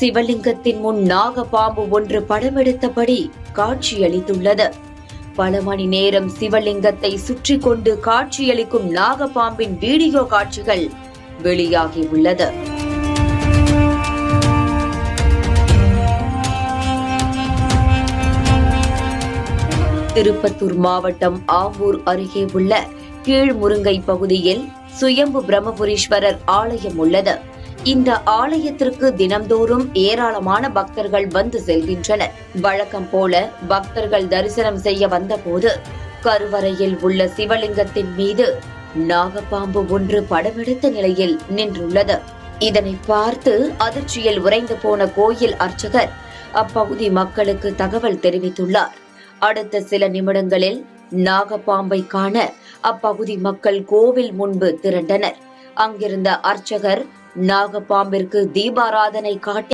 சிவலிங்கத்தின் முன் நாகபாம்பு ஒன்று படமெடுத்தபடி காட்சியளித்துள்ளது. பல மணி நேரம் சிவலிங்கத்தை சுற்றி கொண்டு காட்சியளிக்கும் நாகபாம்பின் வீடியோ காட்சிகள் வெளியாகி உள்ளது. திருப்பத்தூர் மாவட்டம் ஆம்பூர் அருகே உள்ள கீழ்முருங்கை பகுதியில் சுயம்பு பிரம்மபுரீஸ்வரர் ஆலயம் உள்ளது. இந்த ஆலயத்திற்கு தினம்தோறும் ஏராளமான பக்தர்கள் வந்து செல்கின்றனர். வழக்கம் போல பக்தர்கள் தரிசனம் செய்ய வந்தபோது கருவறையில் உள்ள சிவலிங்கத்தின் மீது நாகப்பாம்பு ஒன்று படமெடுத்த நிலையில் நின்றுள்ளது. இதனை பார்த்து அதிர்ச்சியில் உறைந்து போன கோயில் அர்ச்சகர் அப்பகுதி மக்களுக்கு தகவல் தெரிவித்துள்ளார். அடுத்த சில நிமிடங்களில் நாகப்பாம்பை காண அப்பகுதி மக்கள் கோவில் முன்பு திரண்டனர். அங்கிருந்த அர்ச்சகர் நாகப்பாம்பிற்கு தீபாராதனை காட்டி